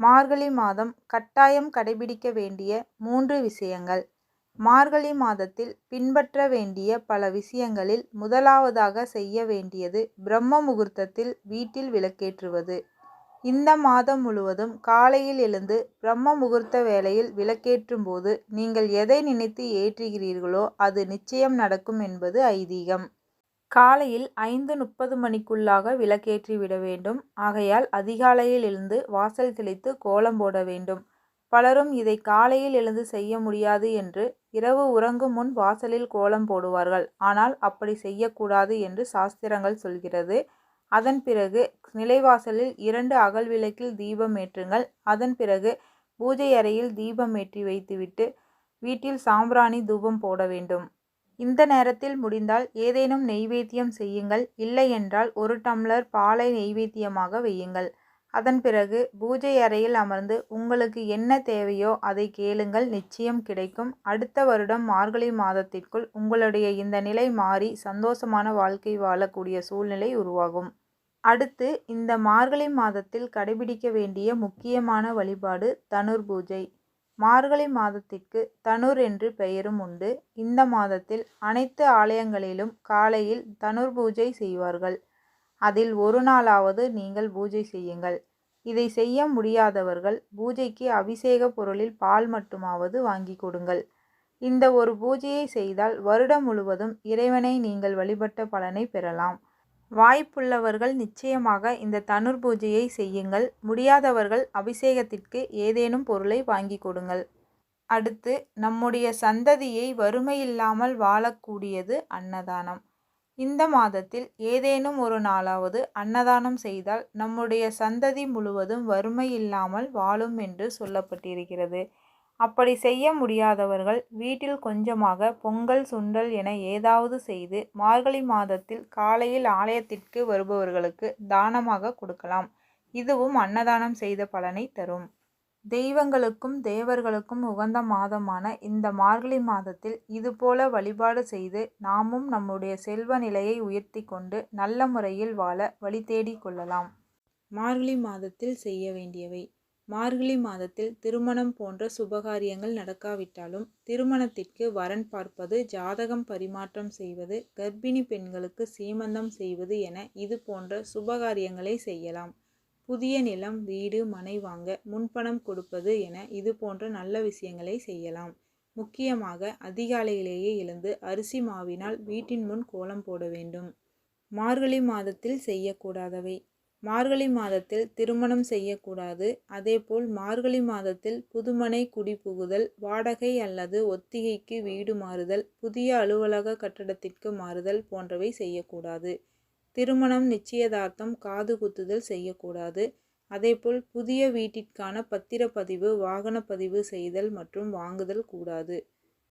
மார்கழி மாதம் கட்டாயம் கடைபிடிக்க வேண்டிய மூன்று விஷயங்கள். மார்கழி மாதத்தில் பின்பற்ற வேண்டிய பல விஷயங்களில் முதலாவதாக செய்ய வேண்டியது பிரம்ம முகூர்த்தத்தில் வீட்டில் விளக்கேற்றுவது. இந்த மாதம் முழுவதும் காலையில் எழுந்து பிரம்ம முகூர்த்த வேளையில் விளக்கேற்றும் போது நீங்கள் எதை நினைத்து ஏற்றுகிறீர்களோ அது நிச்சயம் நடக்கும் என்பது ஐதீகம். காலையில் ஐந்து முப்பது மணிக்குள்ளாக விளக்கேற்றி விட வேண்டும். ஆகையால் அதிகாலையில் எழுந்து வாசல் தெளித்து கோலம் போட வேண்டும். பலரும் இதை காலையில் எழுந்து செய்ய முடியாது என்று இரவு உறங்கும் முன் வாசலில் கோலம் போடுவார்கள். ஆனால் அப்படி செய்யக்கூடாது என்று சாஸ்திரங்கள் சொல்கிறது. அதன் பிறகு நிலைவாசலில் இரண்டு அகல் விளக்கில் தீபம் ஏற்றுங்கள். அதன் பிறகு பூஜை அறையில் தீபம் ஏற்றி வைத்துவிட்டு வீட்டில் சாம்பிராணி தூபம் போட வேண்டும். இந்த நேரத்தில் முடிந்தால் ஏதேனும் நெய்வேத்தியம் செய்யுங்கள். இல்லை என்றால் ஒரு டம்ளர் பாலை நெய்வேத்தியமாக வையுங்கள். அதன் பிறகு பூஜை அறையில் அமர்ந்து உங்களுக்கு என்ன தேவையோ அதை கேளுங்கள். நிச்சயம் கிடைக்கும். அடுத்த வருடம் மார்கழி மாதத்திற்குள் உங்களுடைய இந்த நிலை மாறி சந்தோஷமான வாழ்க்கை வாழக்கூடிய சூழ்நிலை உருவாகும். அடுத்து இந்த மார்கழி மாதத்தில் கடைபிடிக்க வேண்டிய முக்கியமான வழிபாடு தனுர் பூஜை மார்கழி மாதத்திற்கு தனுர் என்று பெயரும் உண்டு. இந்த மாதத்தில் அனைத்து ஆலயங்களிலும் காலையில் தனுர் பூஜை செய்வார்கள். அதில் ஒரு நாளாவது நீங்கள் பூஜை செய்யுங்கள். இதை செய்ய முடியாதவர்கள் பூஜைக்கு அபிஷேக பொருளில் பால் மட்டுமாவது வாங்கி கொடுங்கள். இந்த ஒரு பூஜையை செய்தால் வருடம் முழுவதும் இறைவனை நீங்கள் வழிபட்ட பலனை பெறலாம். வாய்ப்புள்ளவர்கள் நிச்சயமாக இந்த தனுர் பூஜையை செய்யுங்கள். முடியாதவர்கள் அபிஷேகத்திற்கு ஏதேனும் பொருளை வாங்கி கொடுங்கள். அடுத்து நம்முடைய சந்ததியை வறுமையில்லாமல் வாழக்கூடியது அன்னதானம். இந்த மாதத்தில் ஏதேனும் ஒரு நாளாவது அன்னதானம் செய்தால் நம்முடைய சந்ததி முழுவதும் வறுமை இல்லாமல் வாழும் என்று சொல்லப்பட்டிருக்கிறது. அப்படி செய்ய முடியாதவர்கள் வீட்டில் கொஞ்சமாக பொங்கல் சுண்டல் என ஏதாவது செய்து மார்கழி மாதத்தில் காலையில் ஆலயத்திற்கு வருபவர்களுக்கு தானமாக கொடுக்கலாம். இதுவும் அன்னதானம் செய்த பலனை தரும். தெய்வங்களுக்கும் தேவர்களுக்கும் உகந்த மாதமான இந்த மார்கழி மாதத்தில் இதுபோல வழிபாடு செய்து நாமும் நம்முடைய செல்வ நிலையை உயர்த்தி கொண்டு நல்ல முறையில் வாழ வழி தேடிக் கொள்ளலாம். மார்கழி மாதத்தில் செய்ய வேண்டியவை மார்கழி மாதத்தில் திருமணம் போன்ற சுபகாரியங்கள் நடக்காவிட்டாலும் திருமணத்திற்கு வரன் பார்ப்பது ஜாதகம் பரிமாற்றம் செய்வது கர்ப்பிணி பெண்களுக்கு சீமந்தம் செய்வது என இது போன்ற சுபகாரியங்களை செய்யலாம். புதிய நிலம் வீடு மனை வாங்க முன்பணம் கொடுப்பது என இது போன்ற நல்ல விஷயங்களை செய்யலாம். முக்கியமாக அதிகாலையிலேயே எழுந்து அரிசி மாவினால் வீட்டின் முன் கோலம் போட வேண்டும். மார்கழி மாதத்தில் செய்யக்கூடாதவை. மார்கழி மாதத்தில் திருமணம் செய்யக்கூடாது. அதேபோல் மார்கழி மாதத்தில் புதுமனை குடிபுகுதல் வாடகை அல்லது ஒத்திகைக்கு வீடு மாறுதல் புதிய அலுவலக கட்டடத்திற்கு மாறுதல் போன்றவை செய்யக்கூடாது. திருமணம் நிச்சயதார்த்தம் காது குத்துதல் செய்யக்கூடாது. அதேபோல் புதிய வீட்டிற்கான பத்திரப்பதிவு வாகனப்பதிவு பதிவு செய்தல் மற்றும் வாங்குதல் கூடாது.